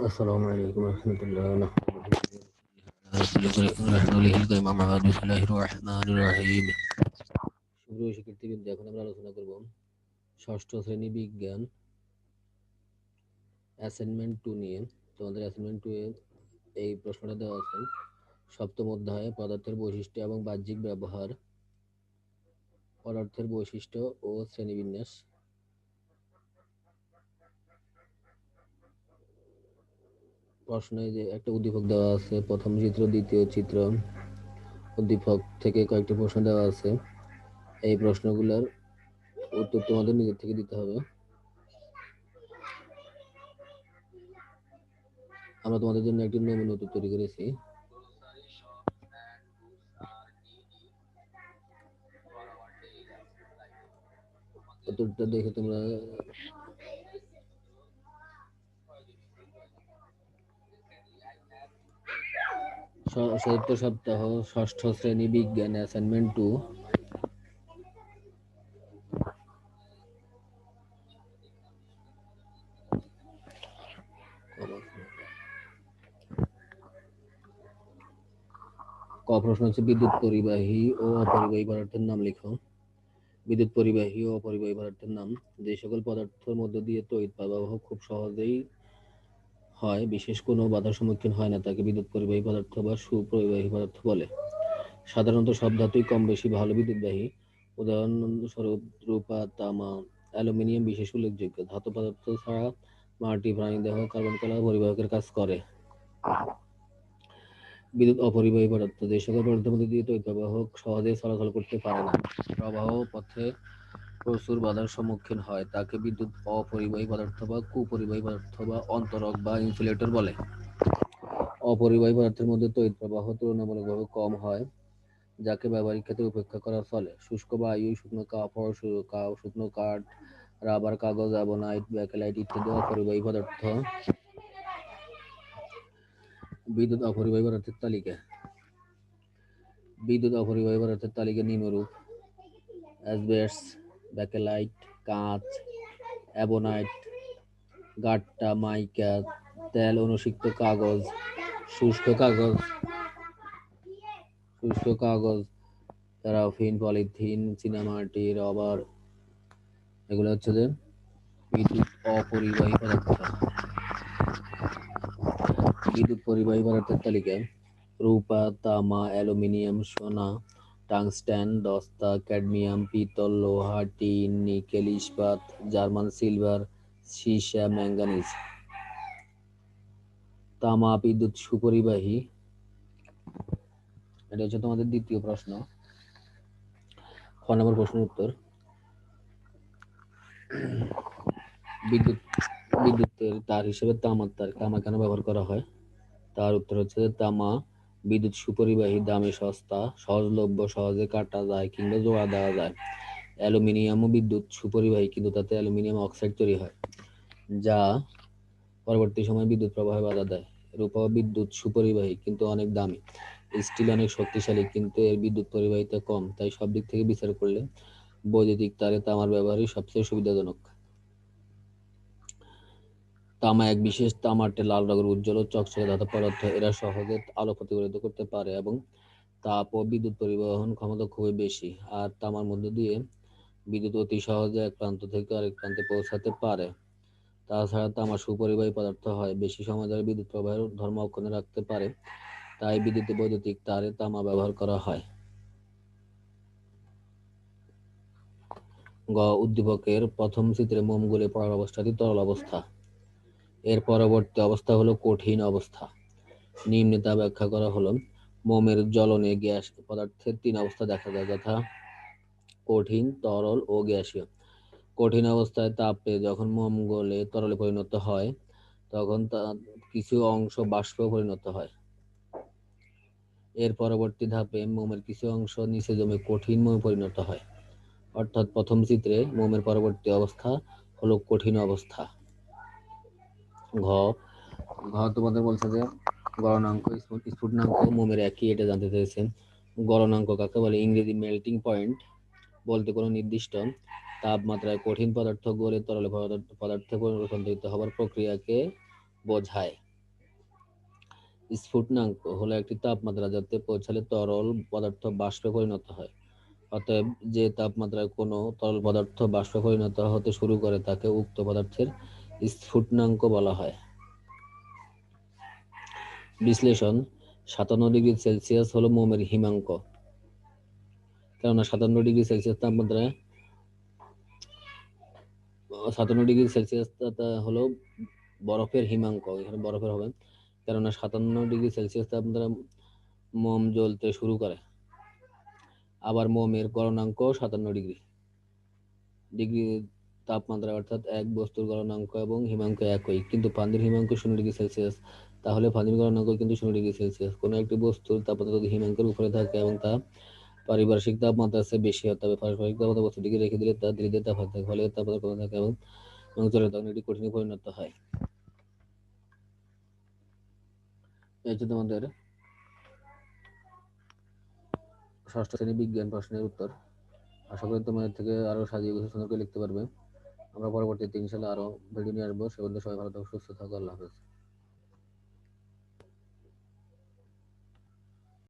السلام عليكم ورحمة الله نحمده أما بعد بسم الله الرحمن الرحيم সুপ্রিয় শিক্ষার্থীবৃন্দ এখন আমরা আলোচনা করব ষষ্ঠ শ্রেণী বিজ্ঞান অ্যাসাইনমেন্ট টু নিয়ে তোমাদের অ্যাসাইনমেন্ট টু এ এই প্রশ্নটা দেওয়া আছে সপ্তম অধ্যায়ে পদার্থের বৈশিষ্ট্য এবং বাহ্যিক ব্যবহার পদার্থের বৈশিষ্ট্য ও শ্রেণীবিন্যাস প্রশ্নে যে একটা উদ্দীপক দেওয়া আছে, প্রথম চিত্র, দ্বিতীয় চিত্র। উদ্দীপক থেকে কয়েকটি প্রশ্ন দেওয়া আছে। এই প্রশ্নগুলোর উত্তর তোমাদের নিজের থেকে দিতে হবে। আমরা তোমাদের জন্য একটি নমুনা উত্তর তৈরি করেছি। উত্তরটা দেখে তোমরা চতুর্থ সপ্তাহ, ষষ্ঠ শ্রেণি বিজ্ঞান অ্যাসাইনমেন্ট টু ক প্রশ্ন হচ্ছে, বিদ্যুৎ পরিবাহী ও অপরিবাহী পদার্থের নাম লিখো। বিদ্যুৎ পরিবাহী ও অপরিবাহী পদার্থের নাম। যে সকল পদার্থের মধ্য দিয়ে তড়িৎ প্রবাহ খুব সহজেই হয়, বিশেষ কোনো বাধার সম্মুখীন হয় না, তাকে বিদ্যুৎ পরিবাহী পদার্থ বা সুপরিবাহী পদার্থ বলে। সাধারণত সব ধাতুই কম বেশি ভালো বিদ্যুৎবাহী। উদাহরণস্বরূপ রূপা, তামা, অ্যালুমিনিয়াম বিশেষ উল্লেখযোগ্য। ধাতু পদার্থ ছাড়া মাটি প্রাণীদেহ কার্বন, কলা পরিবাহকের কাজ করে। বিদ্যুৎ অপরিবাহী পদার্থ যে সকল পদার্থের মধ্যে দিয়ে তৈরি প্রবাহ সহজে চলাচল করতে পারে না। প্রবাহ পথে প্রচুর বাধার সম্মুখীন হয়, তাকে বিদ্যুৎ অপরিবাহী পদার্থ বা কুপরিবাহী পদার্থ বা অন্তরক বা ইনসুলেটর বলে। অপরিবাহী পদার্থের মধ্যে তড়িৎ প্রবাহ তুলনামূলকভাবে কম হয়, যাকে ব্যবহারিক ক্ষেত্রে উপেক্ষা করা চলে শুষ্ক বায়ু, শুকনো কাপড় শুকনো কাঠ, রাবার কাগজ, অ্যাবোনাইট, ব্যাকেলাইট ইত্যাদি অপরিবাহী পদার্থ। বিদ্যুৎ অপরিবাহী পদার্থের তালিকা। বিদ্যুৎ অপরিবাহী পদার্থের তালিকা নিম্নরূপ। অ্যাসবেস্টস ব্যাকেলাইট কাঁচ অ্যাবোনাইট গাট্টা মাইকা তেল অনুসিক্ত কাগজ, শুষ্ক কাগজ শুষ্ক কাগজ প্যারাফিন পলিথিন চীনামাটি রবার, এগুলো হচ্ছে যে বিদ্যুৎ অপরিবাহী পদার্থ। বিদ্যুৎ পরিবাহী পদার্থের তালিকায় রূপা, তামা, অ্যালুমিনিয়াম, সোনা টাংস্ট্যান দস্তা ক্যাডমিয়াম পিতল লোহা টিন নিকেল ইস্পাত জার্মান সিলভার সীসা ম্যাঙ্গানিজ তামা বিদ্যুৎ সুপরিবাহী। এটা হচ্ছে তোমাদের দ্বিতীয় প্রশ্ন। খ নম্বর প্রশ্নের উত্তর। বিদ্যুৎ, বিদ্যুতের তার হিসেবে তামার তার তামা কেন ব্যবহার করা হয়। তার উত্তর হচ্ছে তামা বিদ্যুৎ সুপরিবাহী দামে সস্তা, সহজলভ্য, সহজে কাটা যায় কিংবা জোড়া দেওয়া যায়। অ্যালুমিনিয়ামও বিদ্যুৎ সুপরিবাহী, কিন্তু তাতে অ্যালুমিনিয়াম অক্সাইড তৈরি হয়, যা পরবর্তী সময় বিদ্যুৎ প্রবাহে বাধা দেয়। রূপা বিদ্যুৎ সুপরিবাহী, কিন্তু অনেক দামি। স্টিল অনেক শক্তিশালী, কিন্তু এর বিদ্যুৎ পরিবাহিতা কম, তাই সব দিক থেকে বিচার করলে বৈদ্যুতিক তারে তামার ব্যবহারই সবচেয়ে সুবিধাজনক। তামা এক বিশেষ তামাটে লাল রঙের উজ্জ্বল চকচকে ধাতব পদার্থ। এরা সহজে আলো প্রতিফলিত করতে পারে এবং তাপ ও বিদ্যুৎ পরিবহন ক্ষমতা খুবই বেশি, আর তামার মধ্য দিয়ে বিদ্যুৎ অতি সহজে এক প্রান্ত থেকে আরেক প্রান্তে পৌঁছাতে পারে। তাছাড়া তামা সুপরিবাহী পদার্থ হয়, বেশি সময় ধরে বিদ্যুৎ প্রবাহের ধর্ম অক্ষুণ্ণ রাখতে পারে, তাই বিদ্যুৎ বৈদ্যুতিক তারে তামা ব্যবহার করা হয়। গ, উদ্দীপকের প্রথম চিত্রে মোমগুলি পড়ার অবস্থাটি তরল অবস্থা। এর পরবর্তী অবস্থা হলো কঠিন অবস্থা। নিম্নে তা ব্যাখ্যা করা হলো, মোমের জ্বলনে গ্যাস পদার্থের তিন অবস্থা দেখা যায়, যথা কঠিন, তরল ও গ্যাসীয়। কঠিন অবস্থায় তাপে যখন মোম গলে তরলে পরিণত হয়, তখন তা কিছু অংশ বাষ্পে পরিণত হয়। এর পরবর্তী ধাপে মোমের কিছু অংশ নিচে জমে কঠিন মোমে পরিণত হয়। অর্থাৎ প্রথম চিত্রে মোমের পরবর্তী অবস্থা হলো কঠিন অবস্থা। ঘ। ঘ তোমাদের বলছে যে গণনাঙ্ক স্ফুটনাঙ্ক, মোমের একই, এটা জানতে চেয়েছেন। গলনাঙ্ক কাকে বলে? ইংরেজি মেল্টিং পয়েন্ট বলতে কোনো নির্দিষ্ট তাপমাত্রায় কঠিন পদার্থ গলে তরল পদার্থে রূপান্তরিত হবার প্রক্রিয়াকে বোঝায়। স্ফুটনাঙ্ক হলো একটি তাপমাত্রা যাতে পৌঁছালে তরল পদার্থ বাষ্পে পরিণত হয়। অতএব যে তাপমাত্রায় কোনো তরল পদার্থ বাষ্পে পরিণত হতে শুরু করে, তাকে উক্ত পদার্থের স্ফুটনাঙ্ক বলা হয়। বিশ্লেষণ, সাতান্ন ডিগ্রি সেলসিয়াস হলো মোমের হিমাঙ্ক। কেননা সাতান্ন ডিগ্রি সেলসিয়াস তাপমাত্রায় সাতান্ন ডিগ্রি সেলসিয়াস হলো বরফের হিমাঙ্ক, এখানে বরফের হবে। কেননা সাতান্ন ডিগ্রি সেলসিয়াস তাপমাত্রা মোম জ্বলতে শুরু করে। আবার মোমের গলনাঙ্ক সাতান্ন ডিগ্রি। ডিগ্রি তাপমাত্রা অর্থাৎ এক বস্তুর গলনাঙ্ক এবং হিমাঙ্ক একই। কিন্তু পানির হিমাঙ্ক শূন্য ডিগ্রি সেলসিয়াস, তাহলে পানির গলনাঙ্ক কিন্তু শূন্য ডিগ্রি সেলসিয়াস। কোনো একটি বস্তুর তাপমাত্রা যদি হিমাঙ্কের উপরে থাকে এবং তা পারিপার্শ্বিক তাপমাত্রা চেয়ে বেশি হয়, তবে পারস্পরিক তাপমাত্রা বস্তুটিকে রেখে দিলে তা ধীরে ধীরে থাকে। ফলে তাপমাত্রা কমে থাকে এবং চলে তখন এটি কঠিনে পরিণত হয়। এই তোমাদের ষষ্ঠ শ্রেণি বিজ্ঞান প্রশ্নের উত্তর। আশা করি তোমাদের থেকে আরও সাজিয়ে গুছিয়ে সুন্দর করে লিখতে পারবে। আমরা পরবর্তীতে তিন সালে আরও ভিডিও নিয়ে আসব। সে সবাই ভালো থাকো, সুস্থ থাকো, আল্লাহ হাফেজ।